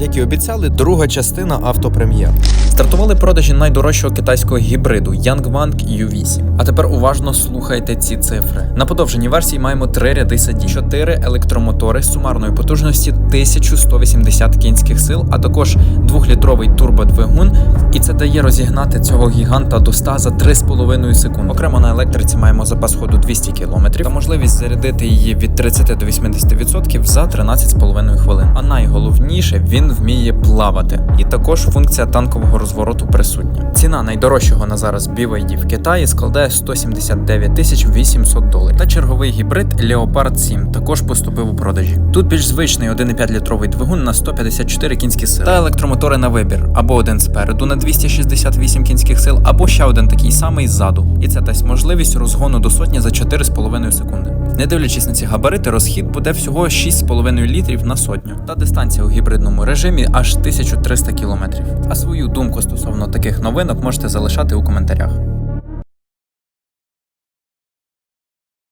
Як і обіцяли, друга частина автопрем'єр. Стартували продажі найдорожчого китайського гібриду Yangwang U8. А тепер уважно слухайте ці цифри. На подовженій версії маємо три ряди сидінь, чотири електромотори з сумарною потужності 1180 кінських сил, а також двохлітровий турбодвигун. І це дає розігнати цього гіганта до 100 за 3,5 секунди. Окремо на електриці маємо запас ходу 200 км та можливість зарядити її від 30 до 80% за 13,5 хвилин. А найголовніше він вміє плавати. І також функція танкового розвороту присутня. Ціна найдорожчого на зараз BYD в Китаї складає 179 тисяч 800 доларів. Та черговий гібрид Leopard 7 також поступив у продажі. Тут більш звичний 1,5 літровий двигун на 154 кінські сили та електромотори на вибір, або один спереду на 268 кінських сил, або ще один такий самий ззаду. І це дасть можливість розгону до сотні за 4,5 секунди. Не дивлячись на ці габарити, розхід буде всього 6,5 літрів на сотню. Та дистанція у гібридному режимі аж 1300 кілометрів. А свою думку стосовно таких новинок можете залишати у коментарях.